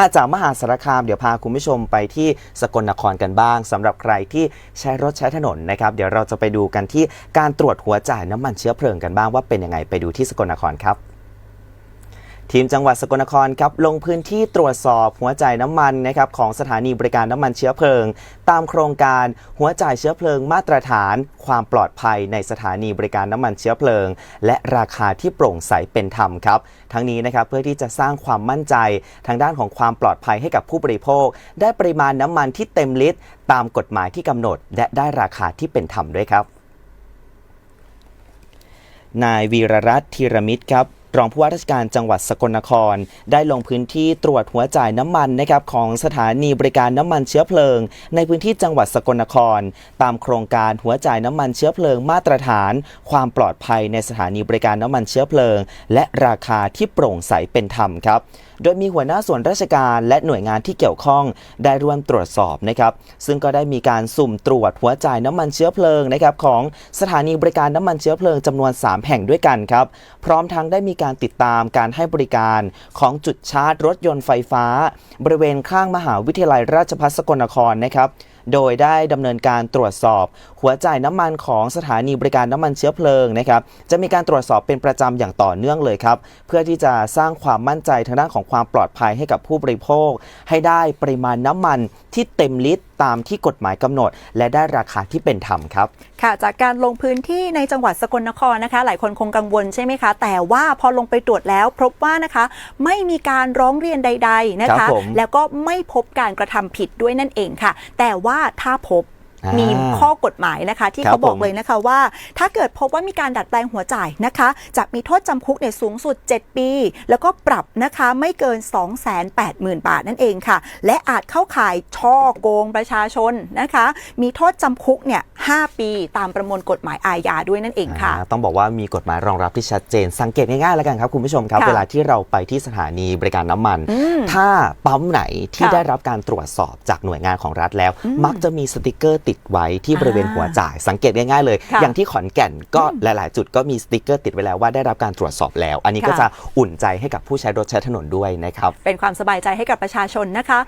อาจากมหาสารคามเดี๋ยวพาคุณผู้ชมไปที่สกลนครกันบ้างสำหรับใครที่ใช้รถใช้ถนนนะครับเดี๋ยวเราจะไปดูกันที่การตรวจหัวจ่ายน้ำมันเชื้อเพลิงกันบ้างว่าเป็นยังไงไปดูที่สกลนครครับ ทีมจังหวัดสกลนครครับลงพื้นที่ตรวจสอบหัวจ่ายน้ำมันนะครับของสถานีบริการน้ำมันเชื้อเพลิง ตามโครงการหัวจ่ายเชื้อเพลิงมาตรฐาน ความปลอดภัยในสถานีบริการน้ำมันเชื้อเพลิง และราคาที่โปร่งใสเป็นธรรมครับ ทั้งนี้นะครับเพื่อที่จะสร้างความมั่นใจทางด้านของความปลอดภัยให้กับผู้บริโภค ได้ปริมาณน้ำมันที่เต็มลิตร ตามกฎหมายที่กำหนด และได้ราคาที่เป็นธรรมด้วยครับนายวีรรัตน์ธีรมิตรครับ รองผู้ว่าราชการจังหวัดสกลนคร ได้ลงพื้นที่ตรวจหัวจ่ายน้ำมันนะครับของสถานีบริการน้ำมันเชื้อเพลิง ในพื้นที่จังหวัดสกลนคร ตามโครงการหัวจ่ายน้ำมันเชื้อเพลิงมาตรฐาน ความปลอดภัยในสถานีบริการน้ำมันเชื้อเพลิง และราคาที่โปร่งใสเป็นธรรมครับ โดยมีหัวหน้าส่วนราชการและหน่วยงานที่เกี่ยวข้องได้ร่วมตรวจสอบนะครับซึ่งก็ได้มีการสุ่มตรวจหัวจ่ายน้ำมันเชื้อเพลิงนะครับของสถานีบริการน้ำมันเชื้อเพลิงจำนวน 3 แห่งด้วยกันครับพร้อมทั้งได้มีการติดตามการให้บริการของจุดชาร์จรถยนต์ไฟฟ้า บริเวณข้างมหาวิทยาลัยราชภัฏสกลนครนะครับ โดยได้ดำเนินการตรวจสอบ หัวจ่ายน้ำมันของสถานีบริการน้ำมันเชื้อเพลิงนะครับจะมีการตรวจสอบเป็นประจำอย่างต่อเนื่องเลยครับเพื่อที่จะสร้างความมั่นใจทางด้านของความปลอดภัยให้กับผู้บริโภค ให้ได้ปริมาณน้ำมันที่เต็มลิตร ตามที่กฎหมายกำหนด และได้ราคาที่เป็นธรรมครับ ค่ะ จากการลงพื้นที่ในจังหวัดสกลนครนะคะ หลายคนคงกังวลใช่ไหมคะ แต่ว่าพอลงไปตรวจแล้วพบว่านะคะ ไม่มีการร้องเรียนใด ๆ นะครัคะ บผม แล้วก็ไม่พบการกระทำผิดด้วยนั่นเองค่ะ แต่ว่าถ้าพบอ่า มีมีข้อกฎหมายนะคะ ที่ครับเขาบอกผมเลยนะคะว่า ถ้าเกิดพบว่ามีการดัดแปลงหัวจ่ายนะคะ จะมีโทษจำคุกเนี่ยสูงสุด 7 ปี แล้วก็ปรับนะคะไม่เกิน 280,000 บาทนั่นเองค่ะ และอาจเข้าข่ายช่อโกงประชาชนนะคะ มีโทษจำคุกเนี่ย5ปีตามประมวลกฎหมายอาญาด้วยนั่นเองค่ะอ่าต้องบอกว่ามีกฎหมายรองรับที่ชัดเจน สังเกตง่ายๆแล้วกันครับคุณผู้ชมครับค่ะเวลาที่เราไปที่สถานีบริการน้ำมันอืมถ้าปั๊มไหนที่ค่ะได้รับการตรวจสอบจากหน่วยงานของรัฐแล้วอืมมักจะมีสติกเกอร์ติดไว้ที่บริเวณอ่าหัวจ่าย สังเกตง่ายๆเลยค่ะอย่างที่ขอนแก่นก็หลาย ๆ จุดก็มีสติกเกอร์ติดไว้แล้วว่าได้รับการตรวจสอบแล้ว อันนี้ก็ค่ะจะอุ่นใจให้กับผู้ใช้รถใช้ถนนด้วยนะครับ เป็นความสบายใจให้กับประชาชนนะคะ